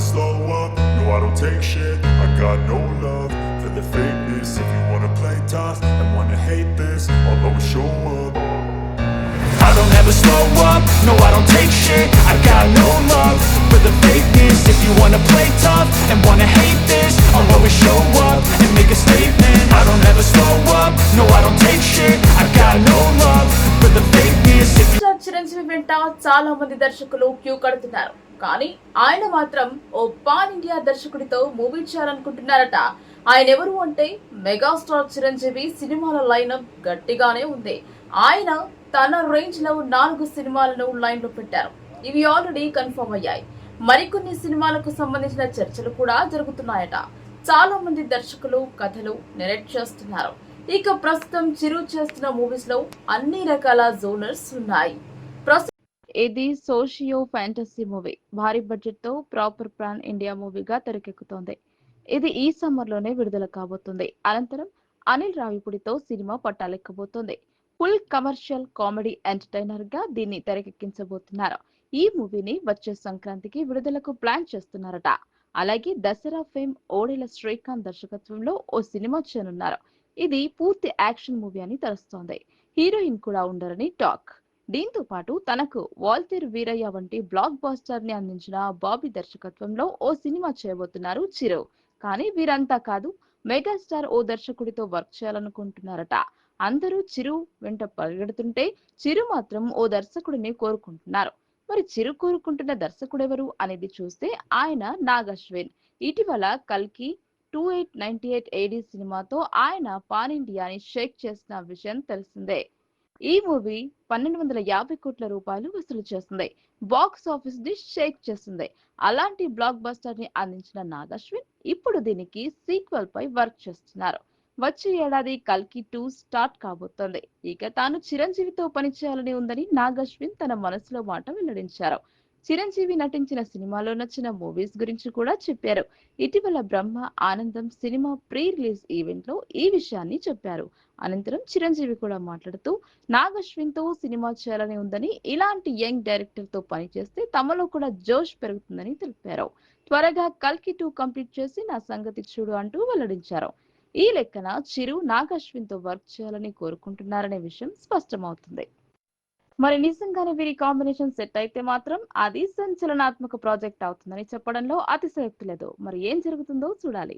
never slow up, no I don't take shit I got no love for the fakeness If you wanna play tough and wanna hate this I'll always show up I don't ever slow up, no I don't take shit I got no love for the fakeness If you wanna play tough and wanna hate this I'll always show up and make a statement I don't ever slow up, no I don't take shit I got no love for the fakeness If star Chiranjeevi వెంట చాలా మంది దర్శకులు queue కడుతున్నారు కానీ ఆయన మాత్రం ఓ pan India దర్శకుడితో మూవీ చేయాలనుకుంటున్నారట. ఆయన ఎవరు అంటే మెగాస్టార్ చిరంజీవి సినిమాల లైనప్ గట్టిగానే ఉంది. ఆయన తన రేంజ్లో నాలుగు సినిమాలను లైన్లో పెట్టారు. ఇవి ఆల్రెడీ కన్ఫర్మ్ అయ్యాయి. మరికొన్ని సినిమాలకు సంబంధించిన చర్చలు కూడా జరుగుతున్నాయట. చాలా మంది దర్శకులు కథలు నెరెక్ట్ చేస్తున్నారు. ఇక ప్రస్తుతం చిరు చేస్తున్న మూవీస్లో అన్ని రకాల జోనర్స్ ఉన్నాయి. ఇది సోషియో ఫ్యాంటసీ మూవీ. భారీ బడ్జెట్తో ప్రాపర్ ప్లాన్ ఇండియా మూవీగా తెరకెక్కుతోంది. ఇది ఈ సమ్మర్లోనే విడుదల కాబోతుంది. అనంతరం అనిల్ రావిపూడితో సినిమా పట్టాలెక్కబోతోంది. ఫుల్ కమర్షియల్ కామెడీ ఎంటర్టైనర్గా దీన్ని తెరకెక్కించబోతున్నారు. ఈ మూవీని వచ్చే సంక్రాంతికి విడుదలకు ప్లాన్ చేస్తున్నారట. అలాగే దసరా ఫేమ్ ఓడెల శ్రీకాంత్ దర్శకత్వంలో ఓ సినిమా చేయనున్నారు ఇది పూర్తి యాక్షన్ మూవీ అని తెలుస్తోంది. హీరోయిన్ కూడా ఉండరని టాక్. దీంతో పాటు తనకు వాల్తేర్ వీరయ్య వంటి బ్లాక్ బాస్టర్ని అందించిన బాబీ దర్శకత్వంలో ఓ సినిమా చేయబోతున్నారు చిరు. కానీ వీరంతా కాదు మెగాస్టార్ ఓ దర్శకుడితో వర్క్ చేయాలనుకుంటున్నారట. అందరూ చిరు వెంట పరిగెడుతుంటే చిరు మాత్రం ఓ దర్శకుడిని కోరుకుంటున్నారు. మరి చిరు కోరుకుంటున్న దర్శకుడెవరు అనేది చూస్తే ఆయన నాగశ్విన్. ఇటీవల కల్కి two eight ninety eight AD సినిమాతో ఆయన పాన్ ఇండియాని షేక్ చేసిన విషయం తెలిసిందే. ఈ మూవీ పన్నెండు వందల యాభై కోట్ల రూపాయలు వసూలు చేస్తుంది. బాక్స్ ఆఫీస్ని షేక్ చేస్తుంది. అలాంటి బ్లాక్ బస్టర్ని అందించిన నాగశ్విన్ ఇప్పుడు దీనికి సీక్వెల్ పై వర్క్ చేస్తున్నారు. వచ్చే ఏడాది కల్కి టూ స్టార్ట్ కాబోతోంది. ఇక తాను చిరంజీవితో పనిచేయాలని ఉందని నాగశ్విన్ తన మనసులో మాట వెల్లడించారు. చిరంజీవి నటించిన సినిమాలో నచ్చిన మూవీస్ గురించి కూడా చెప్పారు. ఇటీవల బ్రహ్మ ఆనందం సినిమా ప్రీ రిలీజ్ ఈవెంట్లో ఈ విషయాన్ని చెప్పారు. అనంతరం చిరంజీవి కూడా మాట్లాడుతూ నాగశ్విన్తో సినిమా చేయాలని ఉందని ఇలాంటి యంగ్ డైరెక్టర్తో పనిచేస్తే తమలో కూడా జోష్ పెరుగుతుందని తెలిపారు. త్వరగా కల్కి టూ కంప్లీట్ చేసి నా సంగతి చూడు అంటూ వెల్లడించారు. ఈ లెక్కన చిరు నాగశ్విన్తో వర్క్ చేయాలని కోరుకుంటున్నారనే విషయం స్పష్టమవుతుంది. మరి నిజంగానే వీరి కాంబినేషన్ సెట్ అయితే మాత్రం అది సంచలనాత్మక ప్రాజెక్ట్ అవుతుందని చెప్పడంలో అతిశయోక్తి లేదు. మరి ఏం జరుగుతుందో చూడాలి.